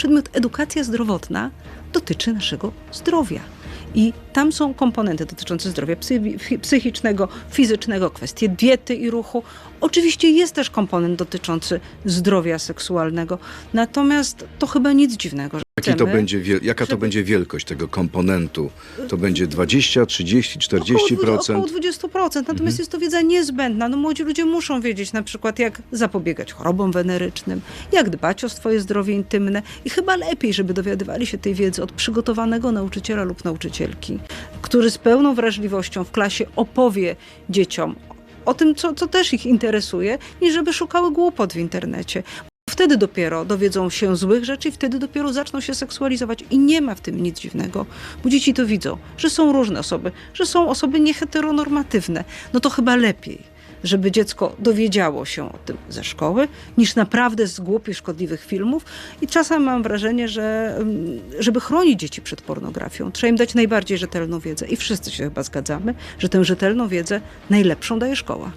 Przedmiot edukacja zdrowotna dotyczy naszego zdrowia. I tam są komponenty dotyczące zdrowia psychicznego, fizycznego, kwestie diety i ruchu. Oczywiście jest też komponent dotyczący zdrowia seksualnego. Natomiast to chyba nic dziwnego. Jaki to będzie, jaka to będzie wielkość tego komponentu? To będzie 20, 30, Około, 40%? około 20%. Natomiast jest to wiedza niezbędna. No, młodzi ludzie muszą wiedzieć na przykład, jak zapobiegać chorobom wenerycznym, jak dbać o swoje zdrowie intymne i chyba lepiej, żeby dowiadywali się tej wiedzy od przygotowanego nauczyciela lub nauczycielki, który z pełną wrażliwością w klasie opowie dzieciom o tym, co, co też ich interesuje, niż żeby szukały głupot w internecie. Wtedy dopiero dowiedzą się złych rzeczy i wtedy dopiero zaczną się seksualizować. I nie ma w tym nic dziwnego, bo dzieci to widzą, że są różne osoby, że są osoby nieheteronormatywne. No to chyba lepiej, żeby dziecko dowiedziało się o tym ze szkoły, niż naprawdę z głupich, szkodliwych filmów. I czasem mam wrażenie, że mm, żeby chronić dzieci przed pornografią, trzeba im dać najbardziej rzetelną wiedzę. I wszyscy się chyba zgadzamy, że tę rzetelną wiedzę najlepszą daje szkoła.